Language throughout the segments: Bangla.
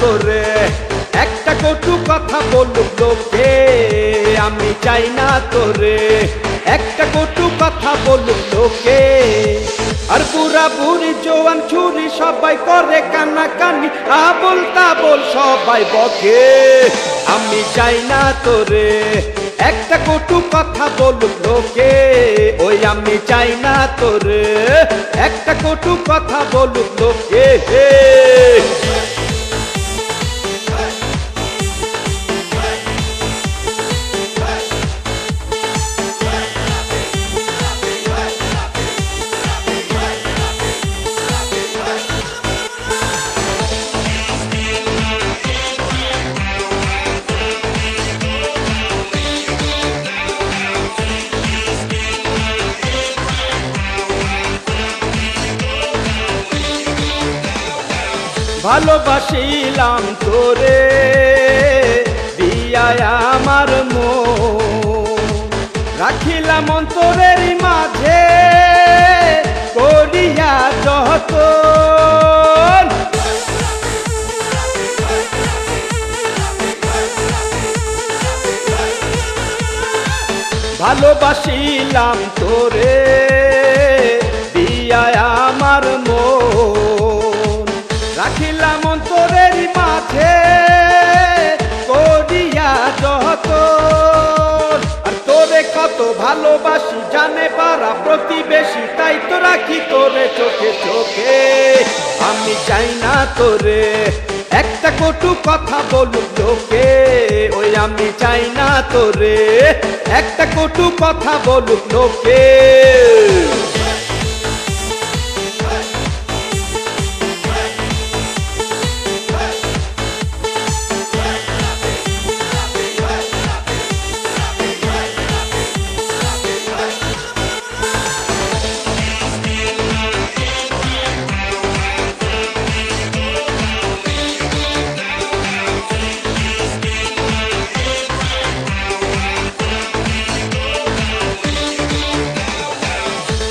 তোরে। একটা কটু কথা বলুক লোকে, আমি চাই না তোরে। একটা কটু কথা বলুক লোকে। আর বুড়া বুড়ি, জোয়ান ছুরি সবাই করে কান্না কানি আবল তাবল সবাই বকে। আমি চাই না তোরে। একটা কটু কথা বলুক লোকে, ওই আমি চাই না তোরে। একটা কটু কথা বলুক লোকে হে। ভালোবাসিলাম তোরে দিয়ায় আমার মন। রাখিলাম অন্তরের মাঝে করিয়া যত ভালোবাসিলাম তোরে দিয়ায় আমার রাখিলাম অন্তরের মাঝে করিয়া যত। আর তোরে কত ভালোবাসি, জানে পারা প্রতিবেশী, তাই তো রাখি তোরে চোখে চোখে। আমি চাই না তোরে, একটা কটু কথা বলুক লোকে। ওই আমি চাই না তোরে, একটা কটু কথা বলুক লোকে।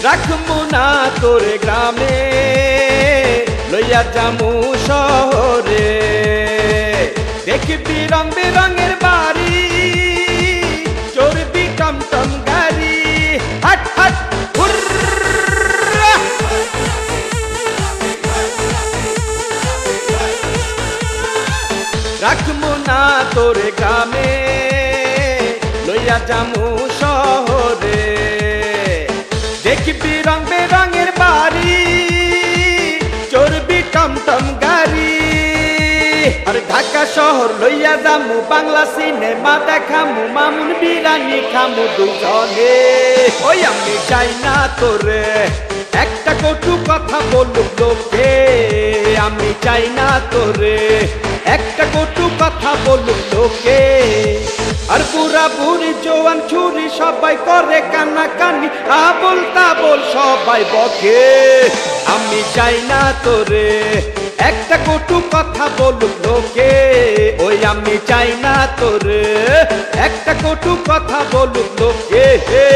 রাখব না তোরে গ্রামে, লইয়া যামু শহরে দেখবি রং বেরঙের বাড়ি, চড়বি টমটম গাড়ি, হাট হাট। রাখব না তোরে গ্রামে, লইয়া যামু দেখবি রং বেরঙের বাড়ি চর্বি টমটম গাড়ি আর ঢাকা শহর লইয়া যামু বাংলা সিনেমা দেখামু মামুন বিরানি খামু দুজনে ওই আমি চাই না তোরে একটা কটু কথা বলুক লোকে। আমি চাই না তোরে, একটা কটু কথা বলুক লোকে। সবাই করে কান্না কানি আবল তাবল সবাই বকে। আমি চাই না তোরে, একটা কটু কথা বলুক লোকে। ওই আমি চাই না তোরে, একটা কটু কথা বলুক লোকে। হে